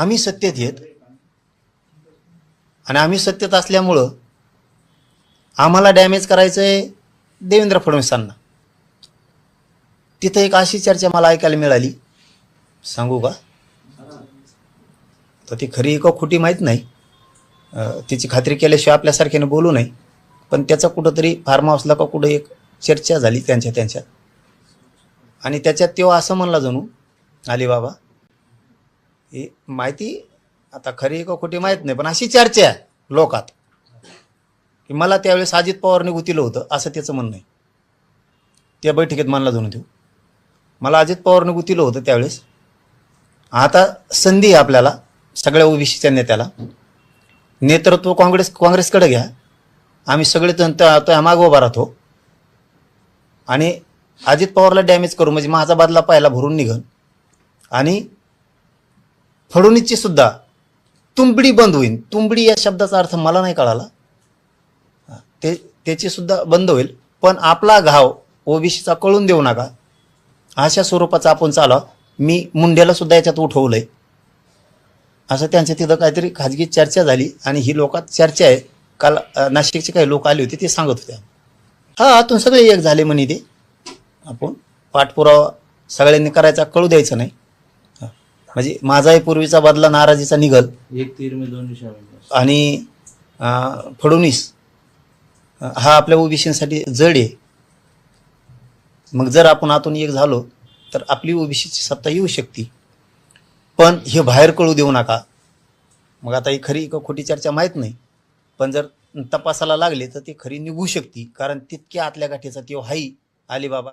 आम्ही सत्तेत येत आणि आम्ही सत्तेत असल्यामुळं आम्हाला डॅमेज करायचं आहे देवेंद्र फडणवीसांना. तिथं एक अशी चर्चा मला ऐकायला मिळाली. सांगू का? तर ती खरी का खोटी माहीत नाही. तिची खात्री केल्याशिवाय आपल्यासारख्याने बोलू नये. पण त्याचा कुठंतरी फार्म हाऊसला का कुठं एक चर्चा झाली त्यांच्या त्यांच्यात आणि त्याच्यात तेव्हा असं म्हणला जणू अलिबाबा ही माहिती आता खरी का खोटी माहीत नाही पण अशी चर्चा आहे लोकात. की मला त्यावेळेस अजित पवारने गुतीलं होतं असं त्याचं म्हणणं आहे. त्या बैठकीत मानला जाऊन देऊ मला अजित पवारने गुतिलं होतं त्यावेळेस. आता संधी आहे आपल्याला सगळ्या ओबीसीच्या नेत्याला. नेतृत्व काँग्रेस काँग्रेसकडे घ्या. आम्ही सगळे त्या- मागं उभा राहतो. आणि अजित पवारला डॅमेज करू म्हणजे माझा बदला पाहायला भरून निघन. आणि फडणवीसची सुद्धा तुंबडी बंद होईल. तुंबडी या शब्दाचा अर्थ मला नाही कळाला. ते त्याची सुद्धा बंद होईल. पण आपला घाव ओबीसीचा कळून देऊ नका. अशा स्वरूपाचा आपण चाला. मी मुंड्याला सुद्धा याच्यात उठवलंय. असं त्यांच्या तिथं काहीतरी खाजगी चर्चा झाली आणि ही लोकात चर्चा आहे. काल नाशिकचे काही लोक आले होते ते सांगत होते. हा आतून सगळे एक झाले म्हणे ते. आपण पाठपुरावा सगळ्यांनी करायचा कळू द्यायचं नाही. म्हणजे माझाही पूर्वीचा बदला नाराजीचा निघल. एक तीर में दोन निशाणे आणि अं, फडणवीस अं, हा आपल्या ओबीसीसाठी जड आहे. मग जर आपण आतून एक झालो तर आपली ओबीसीची सत्ता येऊ शकते. पण हे बाहेर कळू देऊ नका. मग आता ही खरी का खोटी चर्चा माहीत नाही. पण जर तपासाला लागले तर ती खरी निघू शकते. कारण तितक्या आतल्या गाठीचा तो हाई अलिबाबा